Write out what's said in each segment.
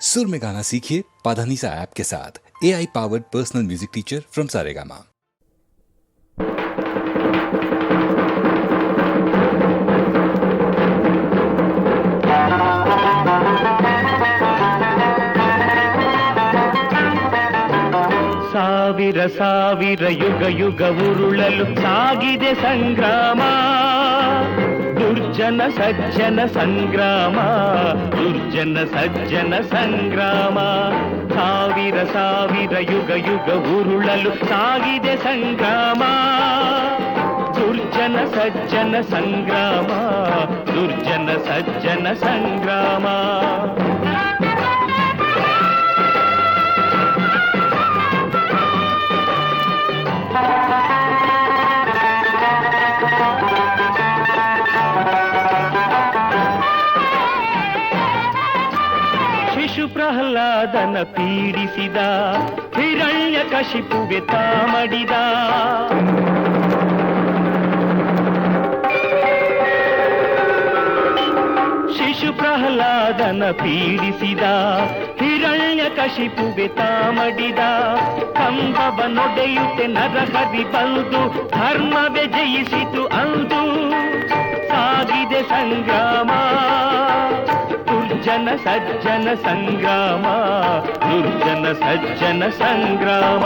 सुर में गाना सीखिए पाधानीसा ऐप के साथ A I powered personal music teacher from Saregama ಸಾವಿರ ಸಾವಿರ ಯುಗ ಯುಗ ಉರುಳಲು ಸಾಗಿದೆ ಸಂಗ್ರಾಮ ದುರ್ಜನ ಸಜ್ಜನ ಸಂಗ್ರಾಮ ದುರ್ಜನ ಸಜ್ಜನ ಸಂಗ್ರಾಮ ಸಾವಿರ ಸಾವಿರ ಯುಗ ಯುಗ ಉರುಳಲು ಸಾಗಿದೆ ಸಂಗ್ರಾಮ ದುರ್ಜನ ಸಜ್ಜನ ಸಂಗ್ರಾಮ ದುರ್ಜನ ಸಜ್ಜನ ಸಂಗ್ರಾಮ ಪೀಡಿಸಿದ, ಹಿರಣ್ಯ ಕಶಿಪುವೆ ತಾಮಡಿದ. ಶಿಶು ಪ್ರಹ್ಲಾದನ ಪೀಡಿಸಿದ, ಹಿರಣ್ಯ ಕಶಿಪುವೆ ತಾಮಡಿದ. ಕಂಬವ ನೊಡೆಯುತ್ತೆ ನರಹರಿ ಬಂದು, ಧರ್ಮವೇ ಜಯಿಸಿತು ಅಂದು. ಸಾಗಿದೆ ಸಂಗ್ರಾಮ. ದುರ್ಜನ ಸಜ್ಜನ ಸಂಗ್ರಾಮ ದುರ್ಜನ ಸಜ್ಜನ ಸಂಗ್ರಾಮ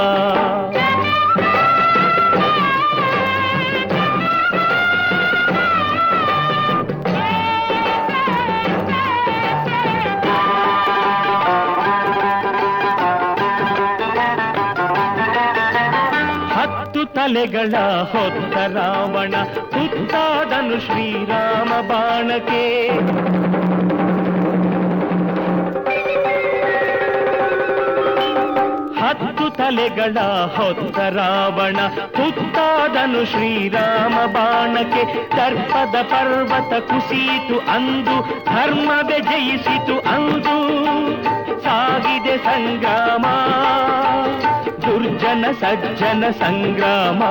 ಹತ್ತು ತಲೆಗಳ ಹೊತ್ತ ರಾವಣ ಹುತ್ತಾದನು ಶ್ರೀರಾಮ ಬಾಣಕ್ಕೆ ಹತ್ತು ತಲೆಗಳ ಹೊತ್ತ ರಾವಣ ಹುತ್ತಾದನು ಶ್ರೀರಾಮ ಬಾಣಕ್ಕೆ ದರ್ಪದ ಪರ್ವತ ಕುಸಿಯಿತು ಅಂದು, ಧರ್ಮವೇ ಜಯಿಸಿತು ಅಂದು. ಸಾಗಿದೆ ಸಂಗ್ರಾಮ, ದುರ್ಜನ ಸಜ್ಜನ ಸಂಗ್ರಾಮ,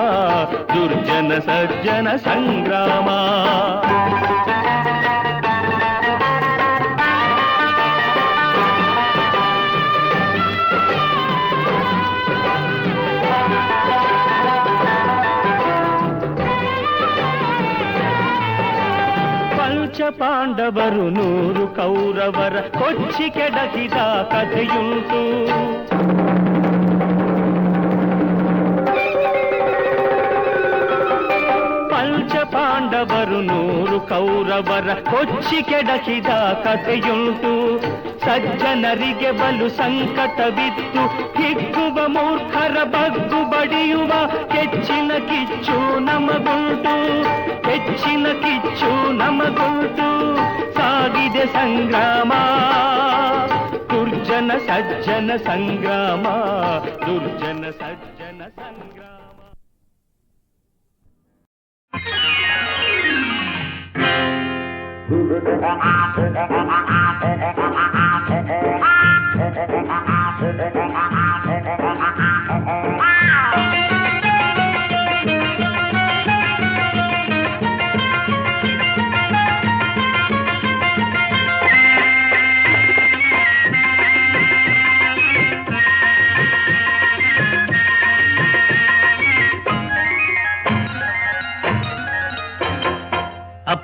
ದುರ್ಜನ ಸಜ್ಜನ ಸಂಗ್ರಾಮ. ಪಾಂಡವರು ನೂರು ಕೌರವರ ಕೊಚ್ಚಿ ಕೆಡಕಿದ ಕಥೆಯುಂಟು ಪಂಚ ಪಾಂಡವರು ನೂರು ಕೌರವರ ಕೊಚ್ಚಿ ಕೆಡಕಿದ ಕಥೆಯುಂಟು ಸಜ್ಜನರಿಗೆ ಬಲು ಸಂಕಟವಿತ್ತು. ಹಿಗ್ಗುವ ಮೂರ್ಖರ ಬಗ್ಗು ಬಡಿಯುವ ಹೆಚ್ಚಿನ ಕಿಚ್ಚು ನಮಗುಂಟು. ಹೆಚ್ಚಿನ ಕಿಚ್ಚು ನಮಗುಂಟು. ಸಾಗಿದೆ ಸಂಗ್ರಾಮ. ದುರ್ಜನ ಸಜ್ಜನ ಸಂಗ್ರಾಮ. ದುರ್ಜನ ಸಜ್ಜನ ಸಂಗ್ರಾಮ.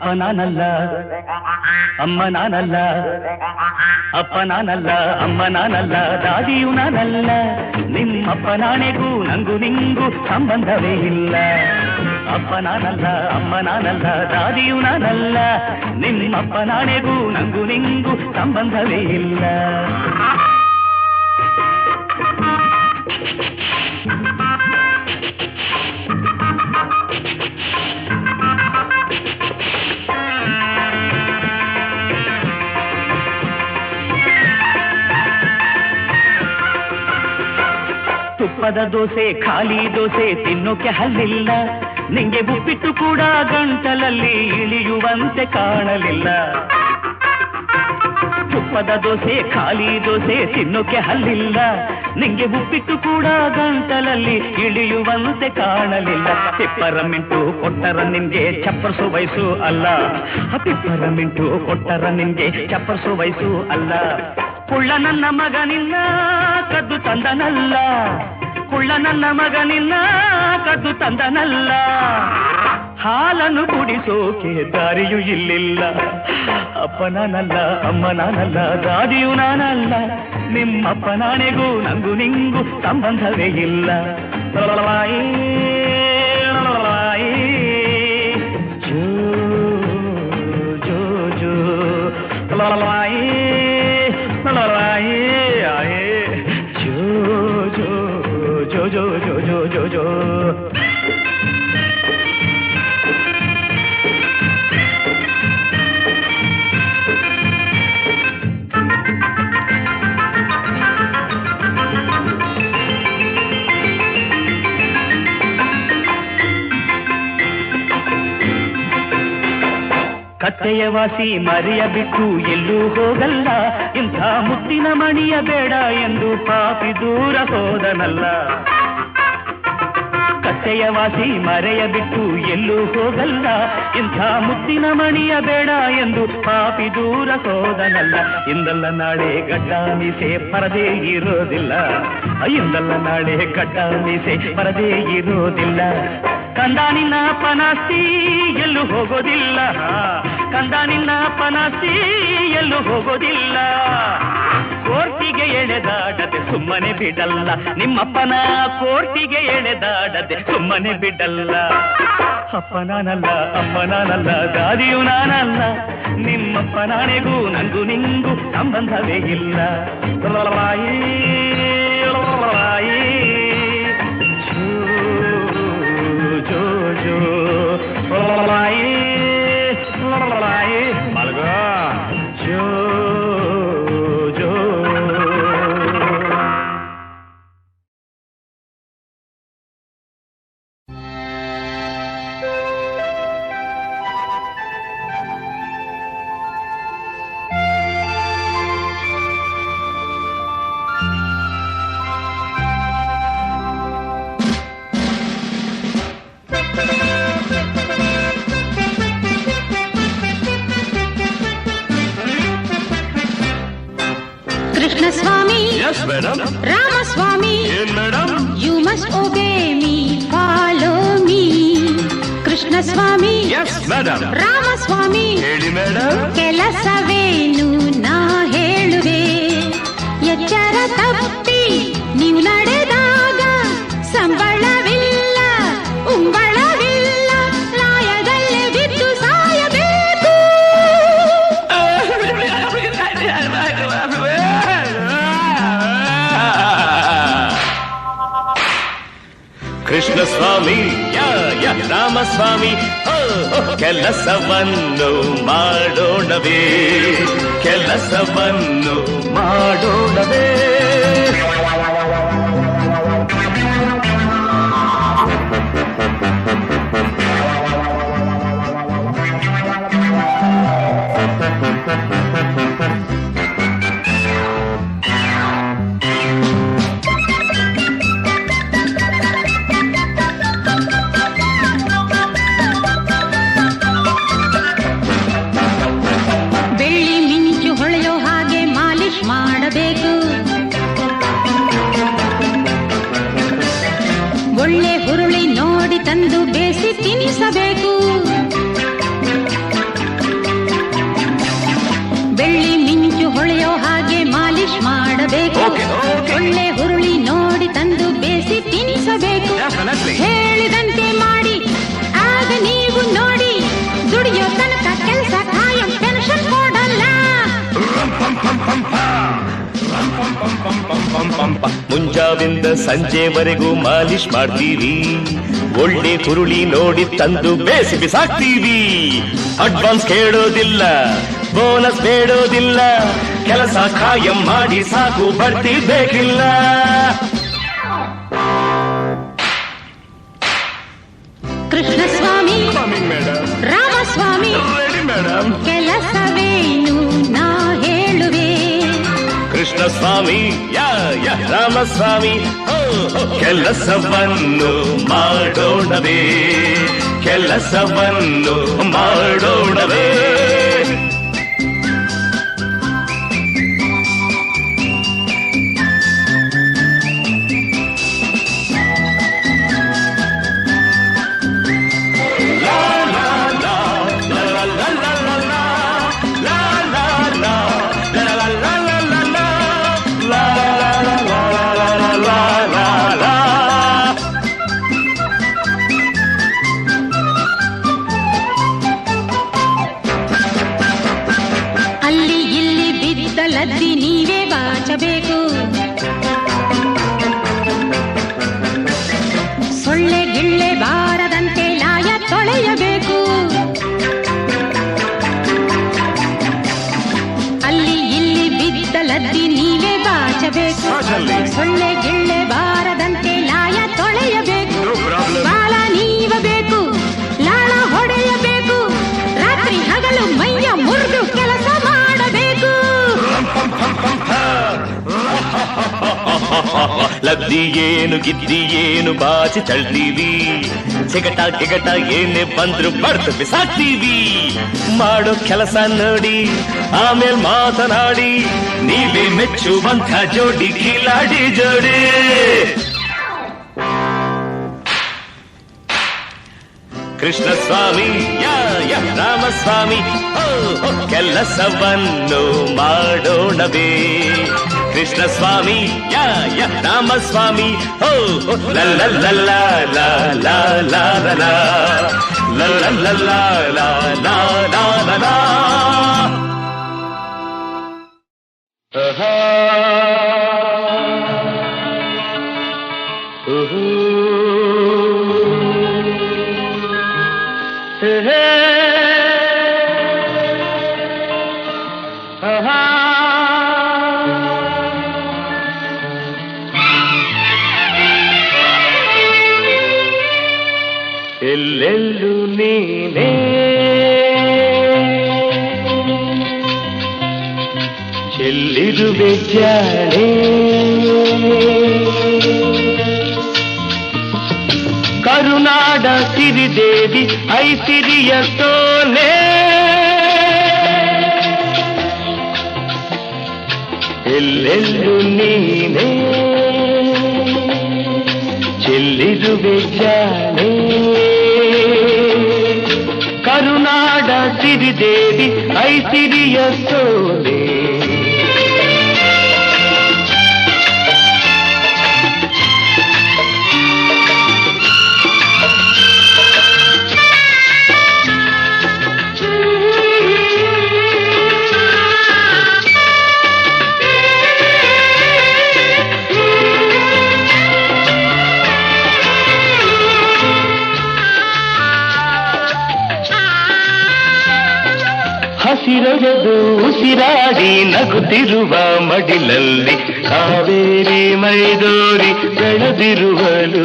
ಅಪ್ಪ ನಾನಲ್ಲ ಅಮ್ಮ ನಾನಲ್ಲ ಅಪ್ಪ ನಾನಲ್ಲ ಅಮ್ಮ ನಾನಲ್ಲ ದಾದಿಯು ನಾನಲ್ಲ ನಿಮ್ಮಪ್ಪ ನಾಣೆಗೂ ನಂಗೂ ನಿಂಗೂ ಸಂಬಂಧವೇ ಇಲ್ಲ ಅಪ್ಪ ನಾನಲ್ಲ ಅಮ್ಮ ನಾನಲ್ಲ ದಾದಿಯು ನಾನಲ್ಲ ನಿಮ್ಮಪ್ಪ ನಾಣೆಗೂ ನಂಗೂ ನಿಂಗೂ ಸಂಬಂಧವೇ ಇಲ್ಲ ತುಪ್ಪದ ದೋಸೆ, ಖಾಲಿ ದೋಸೆ ತಿನ್ನೋಕೆ ಹಲ್ಲಿಲ್ಲ. ನಿಂಗೆ ಉಪ್ಪಿಟ್ಟು ಕೂಡ ಗಂಟಲಲ್ಲಿ ಇಳಿಯುವಂತೆ ಕಾಣಲಿಲ್ಲ. ತುಪ್ಪದ ದೋಸೆ, ಖಾಲಿ ದೋಸೆ ತಿನ್ನೋಕೆ ಹಲ್ಲಿಲ್ಲ. ನಿಂಗೆ ಉಪ್ಪಿಟ್ಟು ಕೂಡ ಗಂಟಲಲ್ಲಿ ಇಳಿಯುವಂತೆ ಕಾಣಲಿಲ್ಲ. ತಿಪ್ಪರ ಮಿಂಟು ಕೊಟ್ಟರ ನಿನ್ಗೆ ಚಪ್ಪರ್ಸು ವಯಸ್ಸು ಅಲ್ಲ. ತಿಪ್ಪರ ಮಿಂಟು ಕೊಟ್ಟರ ನಿನ್ಗೆ ಚಪ್ಪರ್ಸು ವಯಸ್ಸು ಅಲ್ಲ. ಕುಳ್ಳ ನನ್ನ ಮಗ ನಿನ್ನ ಕದ್ದು ತಂದನಲ್ಲ. ಕುಳ್ಳ ನನ್ನ ಮಗ ನಿನ್ನ ಕದ್ದು ತಂದನಲ್ಲ. ಹಾಲನ್ನು ಕುಡಿಸೋಕೆ ದಾರಿಯೂ ಇಲ್ಲಿಲ್ಲ. ಅಪ್ಪ ನಾನಲ್ಲ ಅಮ್ಮ ನಾನಲ್ಲ ದಾದಿಯು ನಾನಲ್ಲ. ನಿಮ್ಮಪ್ಪ ನಾನೆಗೂ ನಂಗು ನಿಂಗು ಸಂಬಂಧವೇ ಇಲ್ಲ. ಕತ್ತೆಯ ವಾಸಿ ಮರೆಯ ಬಿಟ್ಟು ಎಲ್ಲೂ ಹೋಗಲ್ಲ. ಇಂಥ ಮುತ್ತಿನ ಮಣಿಯ ಬೇಡ ಎಂದು ಪಾಪಿ ದೂರ ಹೋದನಲ್ಲ. ಕತ್ತೆಯ ವಾಸಿ ಮರೆಯ ಬಿಟ್ಟು ಎಲ್ಲೂ ಹೋಗಲ್ಲ. ಇಂಥ ಮುತ್ತಿನ ಮಣಿಯ ಬೇಡ ಎಂದು ಪಾಪಿ ದೂರ ಹೋದನಲ್ಲ. ಇಂದಲ್ಲ ನಾಳೆ ಗಡ್ಡ ಮೀಸೆ ಪರದೆ ಇರೋದಿಲ್ಲ. ಇಂದಲ್ಲ ನಾಳೆ ಗಡ್ಡ ಮೀಸೆ ಪರದೆ ಇರೋದಿಲ್ಲ. ಕಂದ ನಿನ್ನ ಪನಾಸ್ತಿ ಎಲ್ಲೂ ಹೋಗೋದಿಲ್ಲ. ಕಂದಾನಿನ ಪನಾಸ್ತಿ ಎಲ್ಲೂ ಹೋಗೋದಿಲ್ಲ. ಕೋರ್ಟಿಗೆ ಎಳೆದಾಡದೆ ಸುಮ್ಮನೆ ಬಿಡಲ್ಲ. ನಿಮ್ಮಪ್ಪನ ಕೋರ್ಟಿಗೆ ಎಳೆದಾಡದೆ ಸುಮ್ಮನೆ ಬಿಡಲ್ಲ. ಅಪ್ಪ ನಾನಲ್ಲ ಅಮ್ಮ ನಾನಲ್ಲ. ದಾದಿಯು ನಾನಲ್ಲ ನಿಮ್ಮಪ್ಪ ನಾನೆಗೂ ನಂಗೂ ನಿಂಗೂ ಸಂಬಂಧವೇ ಇಲ್ಲ. ರಾಯಿ ಲಲಲಾಯಿ. Krishnaswamy Yes, madam. ರಾಮಸ್ವಾಮಿ ಏನ್ madam you must obey me follow me Krishnaswamy yes madam Ramaswamy ಹೇಳಿ ಮೇಡಮ್ ಕೆಲಸವೇನು ನಾ ಹೇಳುವೆ ಕೃಷ್ಣ ಸ್ವಾಮಿ ರಾಮ ಸ್ವಾಮಿ ರಾಮಸ್ವಾಮಿ ಕೆಲಸವನ್ನು ಮಾಡೋಣವೇ ಕೆಲಸವನ್ನು ಮಾಡೋಣವೇ. ಮುಂಜಾವಿಂದ ಸಂಜೆವರೆಗೂ ಮಾಲಿಶ್ ಮಾಡ್ತೀವಿ ಒಳ್ಳೆ ಹುರುಳಿ ನೋಡಿ ತಂದು ಬೇಸಿ ಬಿಸಾಕ್ತೀವಿ. ಅಡ್ವಾನ್ಸ್ ಕೇಳೋದಿಲ್ಲ ಬೋನಸ್ ಬೇಡೋದಿಲ್ಲ ಕೆಲಸ ಖಾಯಂ ಮಾಡಿ ಸಾಕು ಬರ್ತಿ ಬೇಕಿಲ್ಲ. ಕೃಷ್ಣಸ್ವಾಮಿ ರಾಮಸ್ವಾಮಿ ಕೆಲಸವೇನು ನಾ ಕೃಷ್ಣ ಸ್ವಾಮಿ ಯಾ ಯ ರಾಮಸ್ವಾಮಿ ಹೋ, ಹೋ, ಕೆಲಸವನ್ನು ಮಾಡೋಣವೇ ಕೆಲಸವನ್ನು ಮಾಡೋಣವೇ ಬಾಚಬೇಕು. ಸೊಳ್ಳೆ ಗಿಳ್ಳೆ ಬಾರದಂತೆ ಲಾಯ ತೊಳೆಯಬೇಕು. ಅಲ್ಲಿ ಇಲ್ಲಿ ಬಿದ್ದ ಲದ್ದಿ ನೀವೇ ಬಾಚಬೇಕು. ಸೊಳ್ಳೆ ಗಿಳ್ಳೆ ಬಾರದಂತೆ ಲದ್ದಿ ಏನು, ಗಿದ್ದಿ ಏನು, ಬಾಚಿ ತಳ್ತೀವಿ ಸಿಗಟ ಗಿಗಟ ಏನೇ ಬಂದ್ರು ಬಡ್ದು ಬಿಸಾಕ್ತೀವಿ. ಮಾಡೋ ಕೆಲಸ ನೋಡಿ, ಆಮೇಲೆ ಮಾತನಾಡಿ. ನೀವೇ ಮೆಚ್ಚುವಂಥ ಜೋಡಿ ಕಿಲಾಡಿ ಜೋಡಿ. ಕೃಷ್ಣ ಸ್ವಾಮಿ ಯಾ ಯಾ, ರಾಮಸ್ವಾಮಿ ಕೆಲಸವನ್ನು ಮಾಡೋಣವೇ. कृष्ण स्वामी या या राम स्वामी हो ला ला ला ला ला ला ला ला ला ला ला ला ला ला ला ला ला ला Hey ಚೆಲ್ಲಿರುವೆ ಜಾಣೆ ಕರುನಾಡ ಸಿರಿದೇವಿ ಐಸಿರಿಯ ಸೋಲೆ ಎಲ್ಲೆಲ್ಲೂ ನೀನೇ ಚೆಲ್ಲಿರುವೆ ಜಾಣೆ ಕರುನಾಡ ಸಿರಿದೇವಿ ಐಸಿರಿಯ ಸೋಲೆ ಹಸಿರೊಡೆದು ಉಸಿರಾಡಿ ನಗುತ್ತಿರುವ ಮಡಿಲಲ್ಲಿ ಕಾವೇರಿ ಮೈದೋರಿ ಬೆಳೆದಿರುವಳು.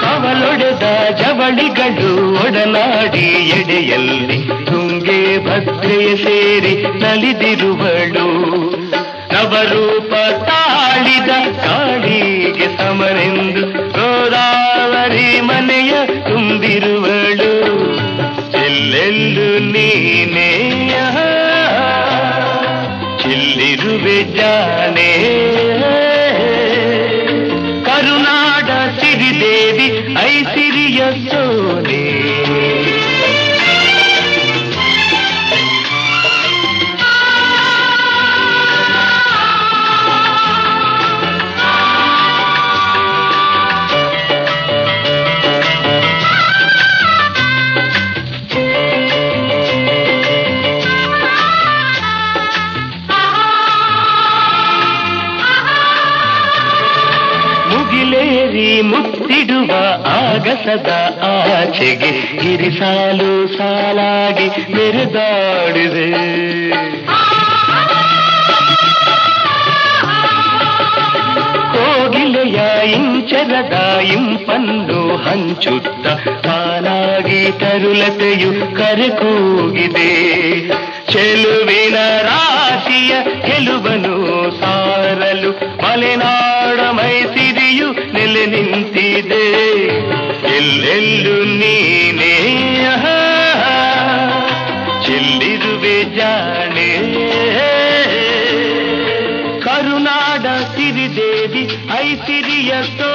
ಕವಲೊಡೆದ ಜವಳಿಗಳು ಒಡನಾಡಿ ಎಡೆಯಲ್ಲಿ ತುಂಗೆ ಭದ್ರೆಯ ಸೇರಿ ನಲಿದಿರುವಳು. ನವರೂಪ ತಾಳಿದ ಗೆ ಸಮನೆಂದು ಗೋದಾವರಿ ಮನೆಯ ತುಂಬಿರುವಳು ಎಲ್ಲೆಲ್ಲು ನೀನೆಯ ಇಲ್ಲಿರುವೆ ಜಾನೇ ಆಗಸದ ಆಚೆಗೆ ಗಿರಿಸಾಲು ಸಾಲಾಗಿ ಮೆರೆದಾಡಿದೆ ಕೋಗಿಲೆಯ ಇಂಚರದ ಇಂಪನ್ನು ಹಂಚುತ್ತ ತಾನಾಗಿ ತರುಲತೆಯು ಕರೆಕೋಗಿದೆ ಚೆಲುವಿನ ರಾಶಿಯ ಗೆಲುವನು ಸಾರಲು ಮಲೆನಾಡ ಮೈಸಿರಿಯು ನೆಲೆ ನಿಂತಿದೆ ಎಲ್ಲೆಲ್ಲೂ ನೀನೇ ಆಹಾ, ಚೆಲ್ಲಿರುವೆ ಜಾಣೆ ಕರುನಾಡ ಸಿರಿದೇವಿ ಐಸಿರಿಯ ಸೋಲೆ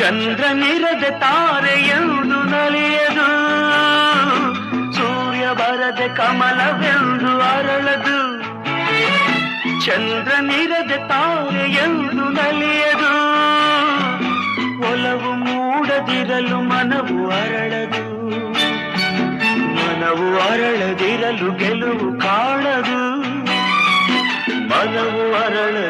ಚಂದ್ರನಿರದೆ ತಾರೆ ಎಂದು ನಲಿಯದು. ಸೂರ್ಯ ಬರದೆ ಕಮಲವೆಂದು ಅರಳದು. ಚಂದ್ರನಿರದೆ ತಾರೆ ಎಂದು ನಲಿಯದು. ಒಲವು ಮೂಡದಿರಲು ಮನವು ಅರಳದು. ಮನವು ಅರಳದಿರಲು ಗೆಲುವು ಕಾಣದು. ಮನವು ಅರಳದಿರಲು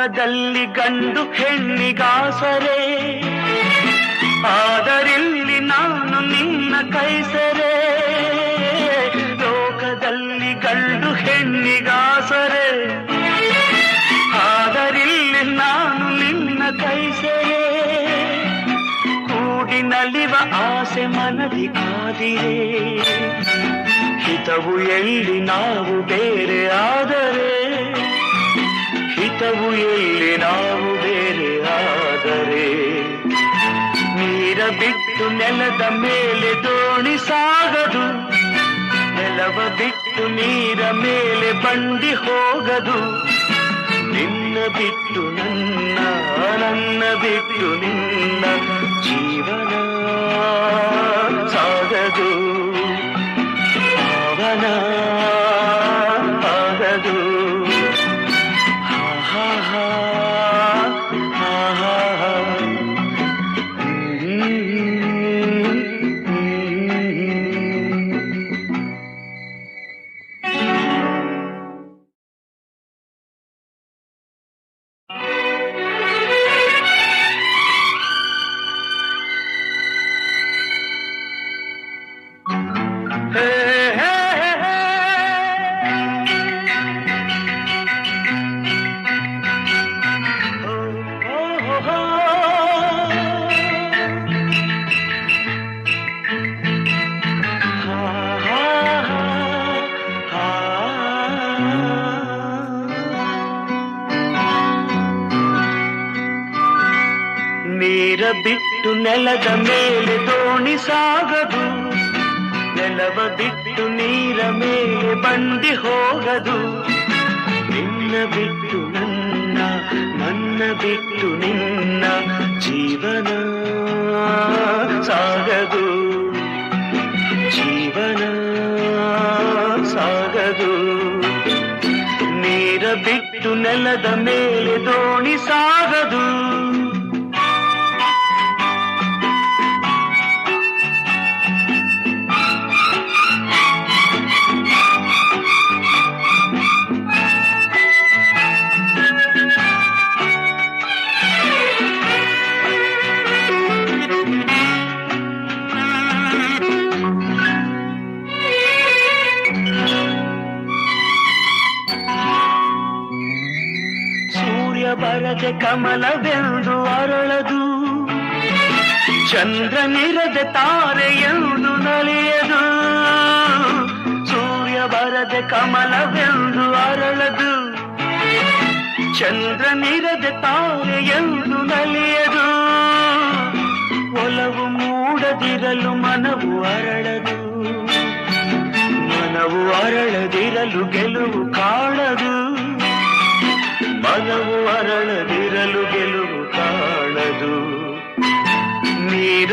ಲೋಕದಲ್ಲಿ ಗಂಡು ಹೆಣ್ಣಿಗಾಸರೆ. ಆದರಿಲ್ಲಿ ನಾನು ನಿನ್ನ ಕೈಸರೆ. ಲೋಕದಲ್ಲಿ ಗಂಡು ಹೆಣ್ಣಿಗಾಸರೆ. ಆದರಿಲ್ಲಿ ನಾನು ನಿನ್ನ ಕೈಸರೆ. ನಲಿವ ಆಸೆ ಮನದಿ ಕಾದಿರೆ ಹಿತವು ಎಲ್ಲಿ ನಾವು ಬೇರೆ ಆದರೆ. ಹಿತವು ಎಲ್ಲಿ ನಾವು ಬೇರೆ ಆದರೆ. ನೀರ ಬಿಟ್ಟು ನೆಲದ ಮೇಲೆ ದೋಣಿ ಸಾಗದು. ನೆಲವ ಬಿಟ್ಟು ನೀರ ಮೇಲೆ ಬಂಡಿ ಹೋಗದು. ನಿನ್ನ ಬಿಟ್ಟು ನನ್ನ ನನ್ನ ಬಿಟ್ಟು ನಿನ್ನ ಜೀವನ. ಬಿಟ್ಟು ನೆಲದ ಮೇಲೆ ದೋಣಿ ಸಾಗದು. ನೆಲವ ಬಿಟ್ಟು ನೀರ ಮೇಲೆ ಬಂದಿ ಹೋಗದು. ನಿನ್ನ ಬಿಟ್ಟು ನನ್ನ ನನ್ನ ಬಿಟ್ಟು ನಿನ್ನ ಜೀವನ ಸಾಗದು. ಜೀವನ ಸಾಗದು. ನೀರ ಬಿಟ್ಟು ನೆಲದ ಮೇಲೆ ದೋಣಿ ಸಾಗದು. ಬರದೆ ಕಮಲವೆಂದು ಅರಳದು. ಚಂದ್ರನಿರದೆ ಎಂದು ನಲಿಯದು. ಸೂರ್ಯ ಬರದೆ ಕಮಲವೆಂದು ಅರಳದು. ಚಂದ್ರನಿರದೆ ಎಂದು ನಲಿಯದು. ಒಲವು ಮೂಡದಿರಲು ಮನವು ಅರಳದು. ಮನವು ಅರಳದಿರಲು ಗೆಲುವು ಕಾಣದು. ಮನವು ಅರಳದಿರಲು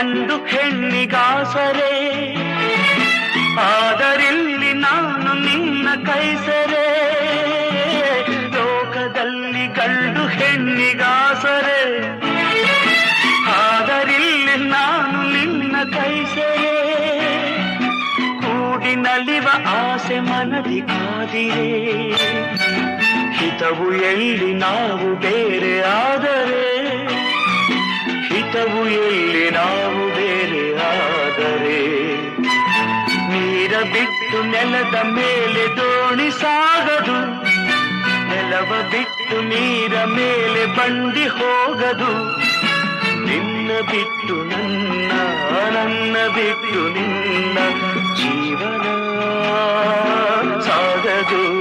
ಗಂಡು ಹೆಣ್ಣಿಗಾಸರೆ. ಆದರಿಲ್ಲಿ ನಾನು ನಿನ್ನ ಕೈಸರೆ. ಲೋಕದಲ್ಲಿ ಗಂಡು ಹೆಣ್ಣಿಗಾಸರೆ. ಆದರಿಲ್ಲಿ ನಾನು ನಿನ್ನ ಕೈಸರೆ. ಕೂಡಿ ನಲಿವ ಆಸೆ ಮನದಿ ಕಾದಿರೆ. ಹಿತವು ಎಲ್ಲಿ ನಾವು ಬೇರೆ ಆದರೆ. ಚಿತ್ತವು ಎಲ್ಲಿ ನಾವು ಬೇರೆ ಆದರೆ? ನೀರ ಬಿಟ್ಟು ನೆಲದ ಮೇಲೆ ದೋಣಿ ಸಾಗದು. ನೆಲವ ಬಿಟ್ಟು ನೀರ ಮೇಲೆ ಬಂಡಿ ಹೋಗದು. ನಿನ್ನ ಬಿಟ್ಟು ನನ್ನ ನನ್ನ ಬಿಟ್ಟು ನಿನ್ನ ಜೀವನ ಸಾಗದು.